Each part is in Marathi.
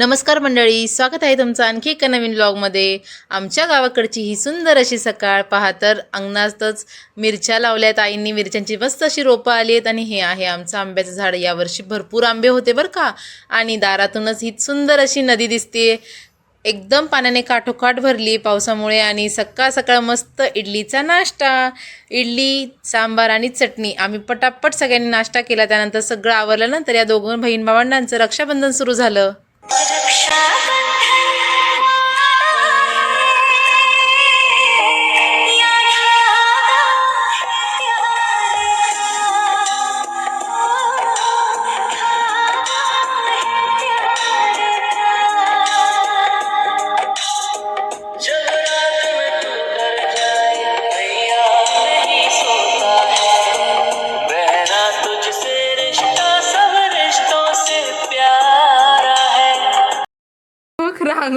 नमस्कार मंडळी स्वागत आहे तुमचं आणखी एका नवीन ब्लॉगमध्ये आमच्या गावाकडची ही सुंदर अशी सकाळ पहा तर अंगणातच मिरच्या लावल्यात. आईंनी मिरच्यांची मस्त अशी रोपं आली आहेत आणि हे आहे आमचं आंब्याचं झाड. यावर्षी भरपूर आंबे होते बरं का? आणि दारातूनच ही सुंदर अशी नदी दिसते. एकदम पाण्याने काठोकाठ भरली पावसामुळे आणि सकाळ सकाळ मस्त इडलीचा नाश्ता. इडली सांबार आणि चटणी. आम्ही पटापट सगळ्यांनी नाश्ता केला. त्यानंतर सगळं आवरल्यानंतर या दोघं बहीण भावंडांचं रक्षाबंधन सुरू झालं. रक्षा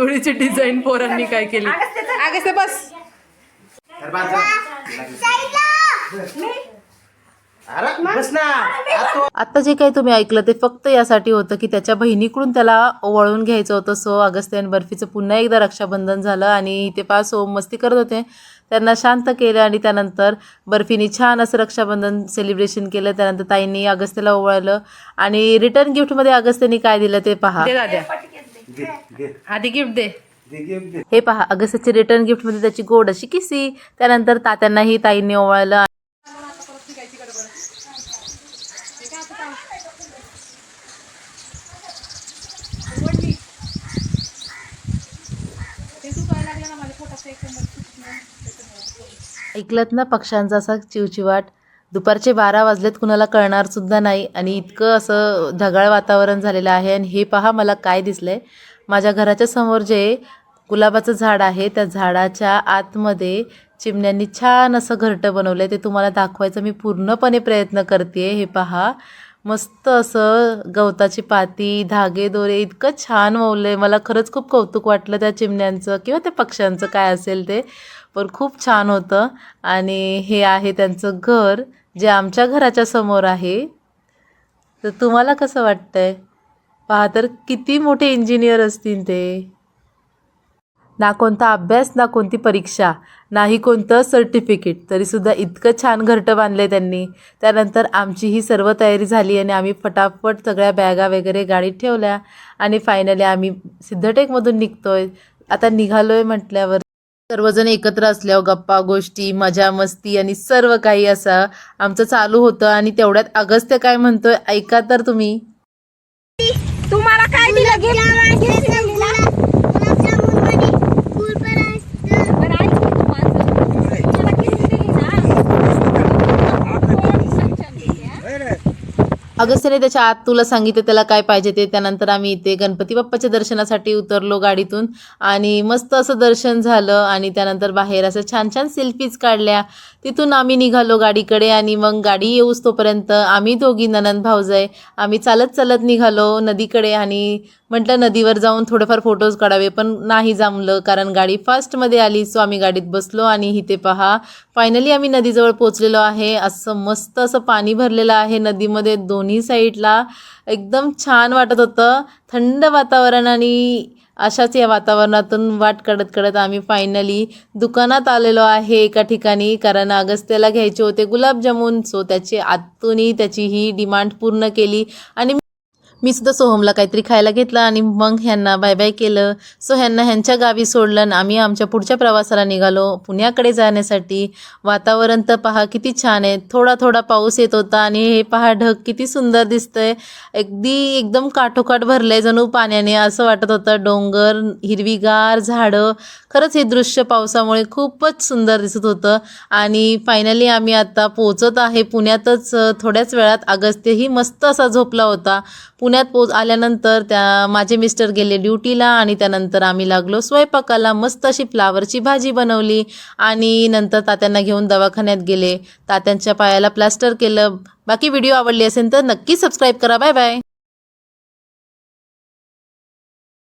रांगोळीची डिझाईन पोरांनी काय केली? आगस्ते बस. अरे बस ना. आतो. जे काही तुम्ही ऐकलं ते फक्त यासाठी होतं की त्याच्या बहिणीकडून त्याला वळून घ्यायचं होतं. सो अगस्त्यान बर्फीचं पुन्हा एकदा रक्षाबंधन झालं आणि ते पाच सोम मस्ती करत होते. त्यांना शांत केलं आणि त्यानंतर बर्फीने छान असं रक्षाबंधन सेलिब्रेशन केलं. त्यानंतर ताईंनी अगस्त्याला ओवाळलं. आणि रिटर्न गिफ्टमध्ये अगस्त्याने काय दिलं ते पहा. आधी गिफ्ट दे दे. घे दे. हे पहा अगस्त्याची रिटर्न गिफ्टमध्ये त्याची गोड अशी किसी त्यानंतर तात्यांनाही ताईंनी ओवाळलं. ऐकलत ना पक्ष्यांचा असा चिवचिवाट? दुपारचे बारा वाजलेत कुणाला कळणार सुद्धा नाही. आणि इतकं असं ढगाळ वातावरण झालेलं आहे. आणि हे पहा मला काय दिसलंय. माझ्या घराच्या समोर जे गुलाबाचं झाड आहे त्या झाडाच्या आतमध्ये चिमण्यांनी छान असं घरटं बनवलं आहे ते तुम्हाला दाखवायचं मी पूर्णपणे प्रयत्न करते हे पहा मस्त असं गवताची पाती धागे दोरे इतकं छान मौलं आहे मला खरंच खूप कौतुक वाटलं त्या चिमण्यांचं किंवा त्या पक्ष्यांचं काय असेल ते. पण खूप छान होतं. आणि हे आहे त्यांचं घर. जे आमच्या घराच्या समोर आहे तर तुम्हाला कसं वाटतं आहे पहा तर किती मोठे इंजिनियर असतील ते. ना कोणता अभ्यास ना कोणती परीक्षा नाही कोणतं सर्टिफिकेट तरीसुद्धा इतकं छान घरटं बांधलं त्यांनी. त्यानंतर आमची ही सर्व तयारी झाली आणि आम्ही फटाफट सगळ्या बॅगा वगैरे गाडीत ठेवल्या आणि फायनली आम्ही सिद्धटेकमधून निघतो आहे आता निघालो आहे म्हटल्यावर सर्वजण एकत्र असल्यावर गप्पा गोष्टी मजा मस्ती आणि सर्व काही असं आमचं चालू होतं. आणि तेवढ्यात अगस्त्य काय म्हणतोय? ऐका तर तुम्ही. अगस्त्याने त्याच्या आत तुला सांगितलं त्याला काय पाहिजे ते. त्यानंतर आम्ही इथे गणपती बाप्पाच्या दर्शनासाठी उतरलो गाडीतून. आणि मस्त असं दर्शन झालं आणि त्यानंतर बाहेर असं छान छान सेल्फीज काढल्या. तिथून आम्ही निघालो गाडीकडे आणि मग गाडी येऊस तोपर्यंत आम्ही दोघी ननंद भाऊजाई आम्ही चालत चालत निघालो नदीकडे आणि म्हटलं नदीवर जाऊन थोडेफार फोटोज काढावे पण नाही जमलं कारण गाडी फास्टमध्ये आली सो आम्ही गाडीत बसलो आणि इथे पहा फायनली आम्ही नदीजवळ पोचलेलो आहे. असं मस्त असं पाणी भरलेलं आहे नदीमध्ये दोन्ही साईडला एकदम छान वाटत होतं. थंड वातावरण आणि अशाच या वातावरणातून वाट काढत काढत आम्ही फायनली दुकानात आलेलो आहे एका ठिकाणी कारण अगस्त्याला घ्यायचे होते गुलाबजामून सो त्याची आतूनही त्याची ही डिमांड पूर्ण केली आणि मी सुद्धा सोहमला काहीतरी खायला घेतलं आणि मग ह्यांना बाय बाय केलं. सो ह्यांना ह्यांच्या गावी सोडलं आणि आम्ही आमच्या पुढच्या प्रवासाला निघालो पुण्याकडे जाण्यासाठी. वातावरण तर पहा किती छान आहे. थोडा थोडा पाऊस येत होता आणि हे पहा ढग किती सुंदर दिसतंय. अगदी एकदम काठोकाठ भरलंय जणू पाण्याने असं वाटत होतं. डोंगर हिरवीगार झाडं. खरंच हे दृश्य पावसामुळे खूपच सुंदर दिसत होतं. आणि फायनली आम्ही आता पोचत आहे पुण्यातच. थोड्याच वेळात अगस्त्यही मस्त असा झोपला होता. पुण्यात पोच आल्यानंतर त्या माझे मिस्टर गेले ड्युटीला आणि त्यानंतर आम्ही लागलो स्वयंपाकाला मस्त अशी फ्लावरची भाजी बनवली आणि नंतर तात्यांना घेऊन दवाखान्यात गेले. तात्यांच्या पायाला प्लास्टर केलं. बाकी व्हिडिओ आवडली असेल तर नक्की सबस्क्राईब करा. Bye bye.